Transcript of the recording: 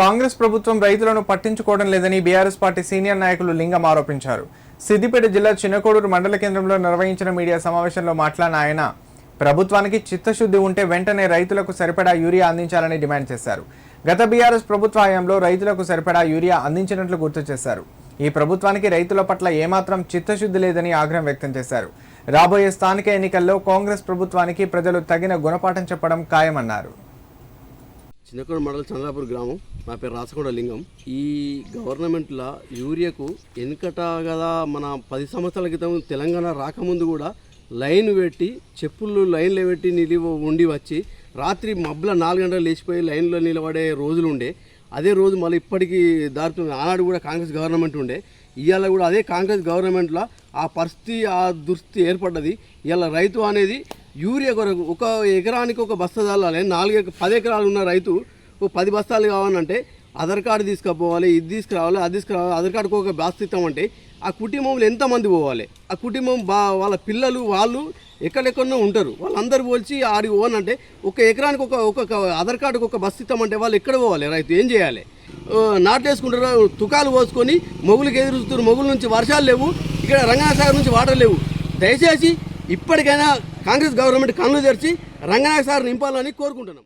కాంగ్రెస్ ప్రభుత్వం రైతులను పట్టించుకోవడం లేదని బీఆర్ఎస్ పార్టీ సీనియర్ నాయకులు లింగం ఆరోపించారు. సిద్దిపేట జిల్లా చిన్నకోడూరు మండల కేంద్రంలో నిర్వహించిన మీడియా సమావేశంలో మాట్లాడిన ఆయన ప్రభుత్వానికి చిత్తశుద్ధి ఉంటే వెంటనే రైతులకు సరిపడా యూరియా అందించాలని డిమాండ్ చేశారు. గత బీఆర్ఎస్ ప్రభుత్వ హయాంలో రైతులకు సరిపడా యూరియా అందించినట్లు గుర్తు చేశారు. ఈ ప్రభుత్వానికి రైతుల పట్ల ఏమాత్రం చిత్తశుద్ధి లేదని ఆగ్రహం వ్యక్తం చేశారు. రాబోయే స్థానిక ఎన్నికల్లో కాంగ్రెస్ ప్రభుత్వానికి ప్రజలు తగిన గుణపాఠం చెప్పడం ఖాయమన్నారు. చిన్నకోడ మండలం చంద్రాపూర్ గ్రామం. నా పేరు రాచకొండ లింగం. ఈ గవర్నమెంట్లో యూరియాకు వెనుకట కదా మన పది సంవత్సరాల క్రితం తెలంగాణ రాకముందు కూడా లైన్ పెట్టి చెప్పులు లైన్లో పెట్టి నిలివ ఉండి వచ్చి రాత్రి మబ్బుల నాలుగు గంటలు లేచిపోయి లైన్లో నిలబడే రోజులు ఉండే. అదే రోజు మళ్ళీ ఇప్పటికీ దారుతుంది ఆనాడు కూడా కాంగ్రెస్ గవర్నమెంట్ ఉండే. ఇవాళ కూడా అదే కాంగ్రెస్ గవర్నమెంట్లో ఆ పరిస్థితి ఆ దుస్థితి ఏర్పడ్డది. ఇవాళ రైతు అనేది యూరియా కొరకు ఒక ఎకరానికి ఒక బస్తా చల్లాలి. నాలుగు ఎక- పది ఎకరాలు ఉన్న రైతు ఓ పది బస్తాలు కావాలంటే ఆధార్ కార్డు తీసుకుపోవాలి ఇది తీసుకురావాలి అది తీసుకురావాలి ఆధార్ కార్డుకు ఒక బస్తా ఇస్తామంటే ఆ కుటుంబంలో ఎంతమంది పోవాలి? ఆ కుటుంబం బా వాళ్ళ పిల్లలు వాళ్ళు ఎక్కడెక్కడో ఉంటారు. వాళ్ళందరూ పోల్చి ఆడికి పోవాలంటే ఒక ఎకరానికి ఒక ఒక ఆధార్ కార్డుకు ఒక బస్తా ఇస్తామంటే వాళ్ళు ఎక్కడ పోవాలి? రైతు ఏం చేయాలి? నాటేసుకుంటారు తుకాలు పోసుకొని మొగులకు ఎదురుస్తున్నారు. మొగుల నుంచి వర్షాలు లేవు ఇక్కడ రంగనాసాగర్ నుంచి వాటర్ లేవు. దయచేసి ఇప్పటికైనా కాంగ్రెస్ గవర్నమెంట్ కన్ను తెరిచి రంగనాయక సార్ నింపాలని కోరుకుంటున్నాం.